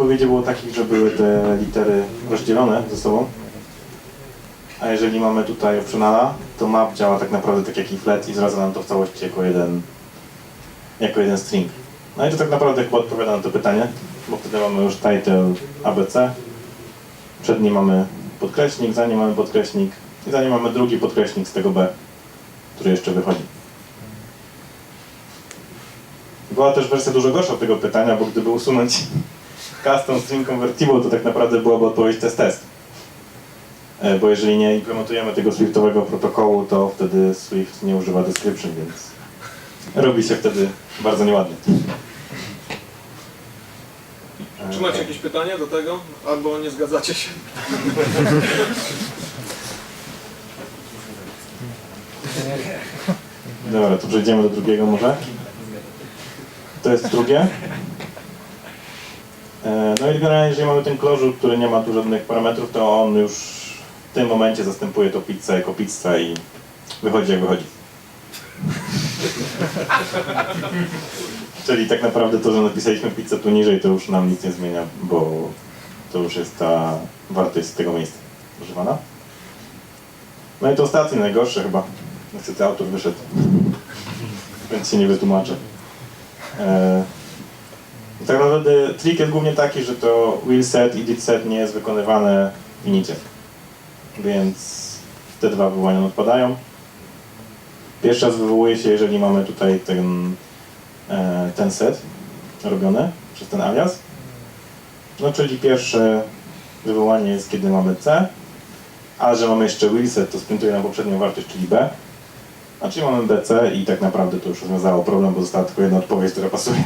odpowiedzi było takich, że były te litery rozdzielone ze sobą. A jeżeli mamy tutaj optionala, to map działa tak naprawdę tak jak i flat i zwraca nam to w całości jako jeden, jako jeden string. No i to tak naprawdę chyba odpowiada na to pytanie, bo wtedy mamy już title ABC, przed nim mamy podkreśnik, za nim mamy podkreśnik i za nim mamy drugi podkreśnik z tego B, który jeszcze wychodzi. Była też wersja dużo gorsza tego pytania, bo gdyby usunąć custom string convertible, to tak naprawdę byłaby odpowiedź test test. E, Bo jeżeli nie implementujemy tego Swiftowego protokołu, to wtedy Swift nie używa description, więc robi się wtedy bardzo nieładnie. Czy macie jakieś pytania do tego? Albo nie zgadzacie się? Dobra, to przejdziemy do drugiego może. To jest drugie. E, No i generalnie, jeżeli mamy ten closure, który nie ma tu żadnych parametrów, to on już w tym momencie zastępuje to pizzę jako pizza i wychodzi jak wychodzi. Czyli tak naprawdę to, że napisaliśmy pizzę tu niżej, to już nam nic nie zmienia, bo to już jest ta wartość z tego miejsca używana. No i to ostatnie, najgorsze chyba. Niestety autor wyszedł, więc się nie wytłumaczę. E, i tak naprawdę trik jest głównie taki, że to will set i did set nie jest wykonywane w inicie. Więc te dwa wywołania odpadają. Pierwszy raz wywołuje się, jeżeli mamy tutaj ten, e, ten set robiony przez ten alias. No czyli pierwsze wywołanie jest, kiedy mamy C, a że mamy jeszcze will set, to sprintuje nam poprzednią wartość, czyli B. Czyli mamy BC i tak naprawdę to już rozwiązało problem, bo została tylko jedna odpowiedź, która pasuje.